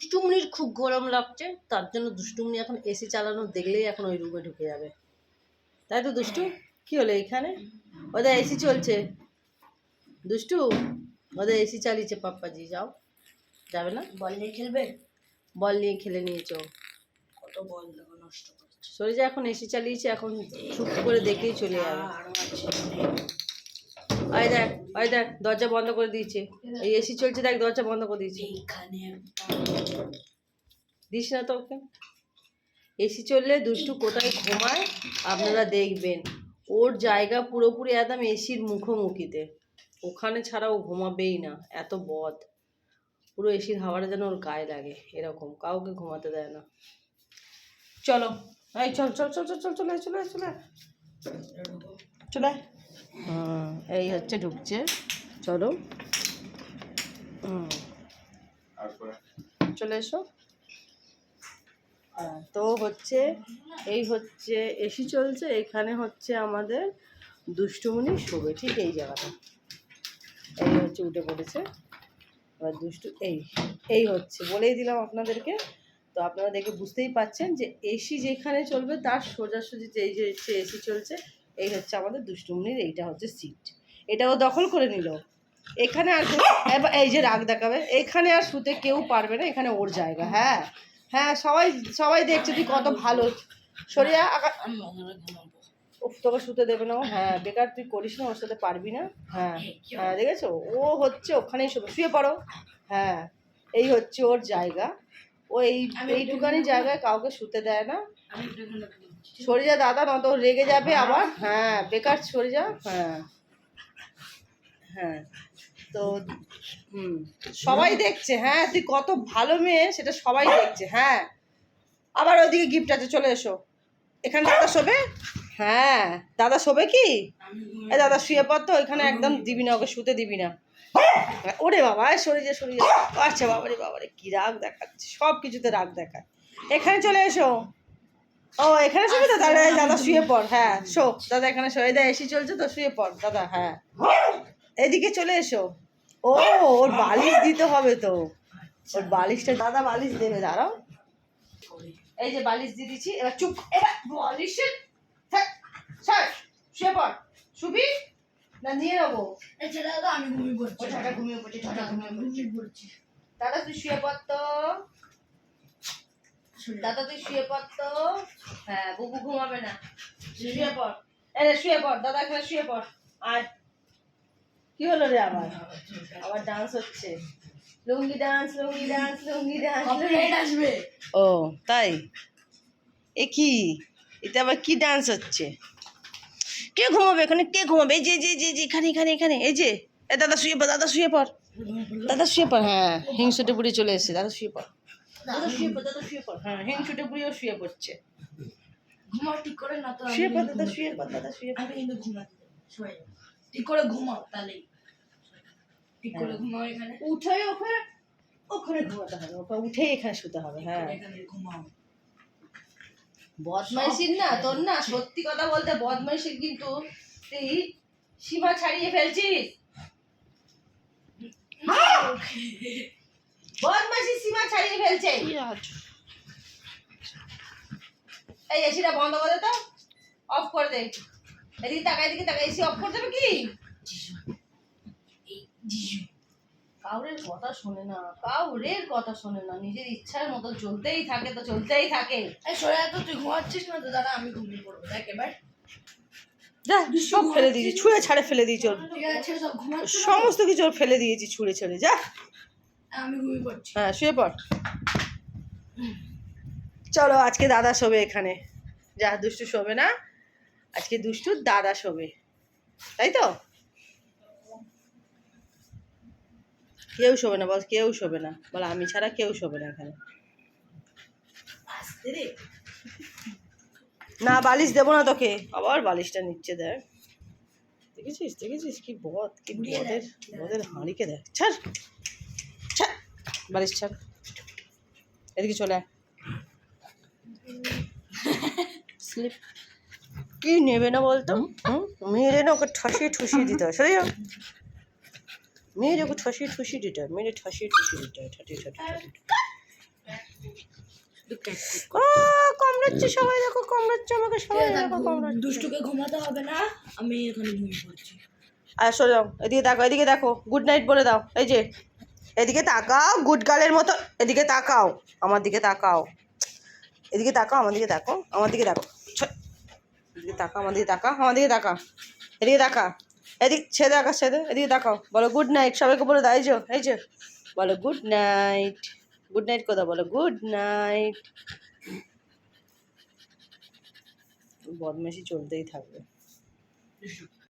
দুষ্টুমনির খুব গরম লাগছে তার জন্য দুষ্টুমনি এখন এসি চালানো দেখলেই এখন ওই রুমে ঢুকে যাবে। তাই তো দুষ্টু? কি হলো এইখানে? ওদের এসি চলছে। দুষ্টু ওদের এসি চালিয়েছে পাপ্পাজি যাও। যাবে না? বল নিয়ে খেলবে? বল নিয়ে খেলে নিয়েছো। কত বল নষ্ট করছে। যা এখন এসি চালিয়েছে এখন চুপ করে দেখেই চলে যাবে। আছে। ওই দেখ ওই দেখ দরজা বন্ধ করে দিয়েছে। এই এসি চলছে দেখ দরজা বন্ধ করে দিয়েছে। দিস না তো ওকে এসি চললে দুষ্টু কোথায় ঘুমায়? আপনারা দেখবেন। ওর জায়গা পুরোপুরি একদম এসির মুখোমুখিতে। ওখানে ছাড়া ও ঘুমাবেই না এত বদ। পুরো এসির হাওয়াটা যেন ওর গায়ে লাগে এরকম। কাউকে ঘুমাতে দেয় না। চলো। এই চল চল চল চল চল চলে চলে চলে। চলে এই হচ্ছে ঢুকছে। চলো। চলে এসো। তো হচ্ছে, এই হচ্ছে, এসি চলছে, এখানে হচ্ছে আমাদের দুষ্টুমনি শোবে, ঠিক এই জায়গাটা। এই হচ্ছে উঠে পড়েছে। এবার দুষ্টু, এই এই হচ্ছে, বলেই দিলাম আপনাদেরকে। তো আপনারা দেখে বুঝতেই পাচ্ছেন যে এসি যেখানে চলবে, তার সোজাসুজি যে এই যে এসি চলছে এই হচ্ছে আমাদের দুষ্টুমনির এইটা হচ্ছে সিট এটাও দখল করে নিল। এখানে আর এই যে রাগ দেখাবে এখানে আর শুতে কেউ পারবে না এখানে ওর জায়গা হ্যাঁ। হ্যাঁ সবাই সবাই দেখছে তুই কত ভালো। সরিয়া উফ তোকে শুতে দেবে না ও? হ্যাঁ বেকার তুই করিস না ওর সাথে পারবি না। হ্যাঁ হ্যাঁ দেখেছ? ও হচ্ছে ওখানেই শুবে। শুয়ে পড়ো। হ্যাঁ এই হচ্ছে ওর জায়গা। ও এই এইটুকানি জায়গায় কাউকে শুতে দেয় না। সরে দাদা, নয়তো রেগে যাবে আবার। হ্যাঁ বেকার সরে হ্যাঁ। হ্যাঁ। তো, হুম, সবাই দেখছে। হ্যাঁ তুই কত ভালো মেয়ে, সেটা সবাই দেখছে। হ্যাঁ। আবার ওইদিকে গিফট আছে, চলে এসো। এখানে দাদা শোবে? হ্যাঁ। দাদা শোবে কি? দাদা শুয়ে পড় তো, ওইখানে একদম দিবি না, ওকে শুতে দিবি না। ওরে বাবা সরে যা সরে যা। আচ্ছা বাবারে বাবারে, কি রাগ দেখাচ্ছে। সব কিছুতে রাগ দেখায়। এখানে চলে এসো। ও এখানে শুবি তো? দাদা দাদা শুয়ে পড় হ্যাঁ শো। দাদা এখানে শুয়ে দেয় এসি চলছে তো শুয়ে পড় দাদা হ্যাঁ। এদিকে চলে এসো। ও ওর বালিশ দিতে হবে তো। ওর বালিশটা দাদা বালিশ দেবে দাঁড়াও। এই যে বালিশ দিয়ে দিচ্ছি এবার চুপ। এবার বালিশের শুয়ে পড়। শুবি? না নিয়ে নেব। দাদা আমি ঘুমিয়ে পড়ছি। ঘুমিয়ে পড়ছে। ঘুমিয়ে পড়ছি। দাদা তুই শুয়ে পড় তো। দাদা তুই শুয়ে পড় তো। হ্যাঁ বুবু ঘুমাবে না। শুয়ে পড়। এরে শুয়ে পড় দাদা এখানে শুয়ে পড়। আর কি হলো রে আবার? আবার ডান্স হচ্ছে। Lungi dance lungi dance lungi dance copyright আসবে ও তাই? এ কি? এটা আবার কি ডান্স হচ্ছে? কে ঘুমাবে এখানে? কে ঘুমাবে? এই যে যে যে যে এখানে এখানে এখানে এই যে। এ দাদা শুয়ে পড় দাদা শুয়ে পড় দাদা শুয়ে পড়। হ্যাঁ হিংসুটে বুড়ি চলে এসেছে দাদা শুয়ে পড়। শুয়ে পড় দাদা শুয়ে পড়। হ্যাঁ হিংসুটে বুড়িও শুয়ে পড়ছে। ঘুমাও ঠিক করে না তো শুয়ে পড় দাদা শুয়ে পড় দাদা শুয়ে পড়। আমি কিন্তু ঘুমাতে শুয়ে। ঠিক করে ঘুমাও তাহলেই ঠিক করে হ্যাঁ। ঘুমাও এখানে। উঠে ওখানে ওখানে ঘুমাতে হবে। উঠেই এখানে শুতে হবে হ্যাঁ। এখানে ঘুমাও। বদমাইশির না তোর না সত্যি কথা বলতে বদমাইশির কিন্তু তুই সীমা ছাড়িয়ে ফেলছিস। বদমাইশি সীমা ছাড়িয়ে ফেলছে। এই এসিটা বন্ধ করে তো। অফ করে দে। এদিকে তাকা এদিকে তাকা এসি অফ করে দেবে কি? কাউরের কথা শোনে না কাউরের কথা শোনে না। নিজের ইচ্ছার মতো চলতেই থাকে তো চলতেই থাকে। সরে তো তুই ঘুমাচ্ছিস না তো? দাদা আমি ঘুমিয়ে পড়ব। দেখ এবার। যা সব ফেলে দিয়েছি। ছুঁড়ে ছাড়ে ফেলে দিয়েছি ওর। সমস্ত কিছু ওর ফেলে দিয়েছি ছুঁড়ে ছেড়ে। যা। আমি ঘুমিয়ে পড়ছি। হ্যাঁ শুয়ে পড়। চলো আজকে দাদা শোবে এখানে। যা দুষ্টু শোবে না আজকে দুষ্টু দাদা শোবে। তাই তো? কেউ শোবে না বল কেউ শোবে না। বল আমি ছাড়া কেউ শোবে না এখানে। না বালিশ দেবো না তোকে। আবার বালিশটা নিচ্ছে দেখ দেখেছিস দেখেছিস কি বদ কি বদের। বদের হাঁড়িকে দেখ ছাড়। বালিশ ছাড় এদিকে চলে আয়। স্লিপ। কি নেবে না বলতো? হুম? মেরে না ওকে ঠসিয়ে ঠুসিয়ে দিতে হয়। সরে যাও মেরে ওকে ঠসিয়ে ঠুসিয়ে দিতে হয়। মেরে ঠসিয়ে ঠুসিয়ে দিতে হয়। ঠসিয়ে ও কামড়াচ্ছে সবাই দেখো কামড়াচ্ছে আমাকে সবাই দেখো কামড়াচ্ছে। দুষ্টুকে ঘুমাতে হবে না আমি এখানে ঘুমিয়ে পড়ছি। আর সরে যাও এদিকে দেখো এদিকে দেখো। গুড নাইট বলে দাও। এই যে এদিকে তাকাও গুড গার্লের মতো, এদিকে তাকাও, আমার দিকে তাকাও। এদিকে তাকাও, আমার দিকে দেখো আমার দিকে ছ- এদিকে তাকা আমার দিকে তাকা আমার দিকে তাকা এদিকে তাকা, এদিক, ছেদে আকাশ ছেদে, এদিকে তাকাও। বলো গুড নাইট সবাইকে বলো দাও এই যে এই যে। বলো গুড নাইট গুড নাইট কোথা বলো গুড নাইট বদমাইশি চলতেই থাকবে।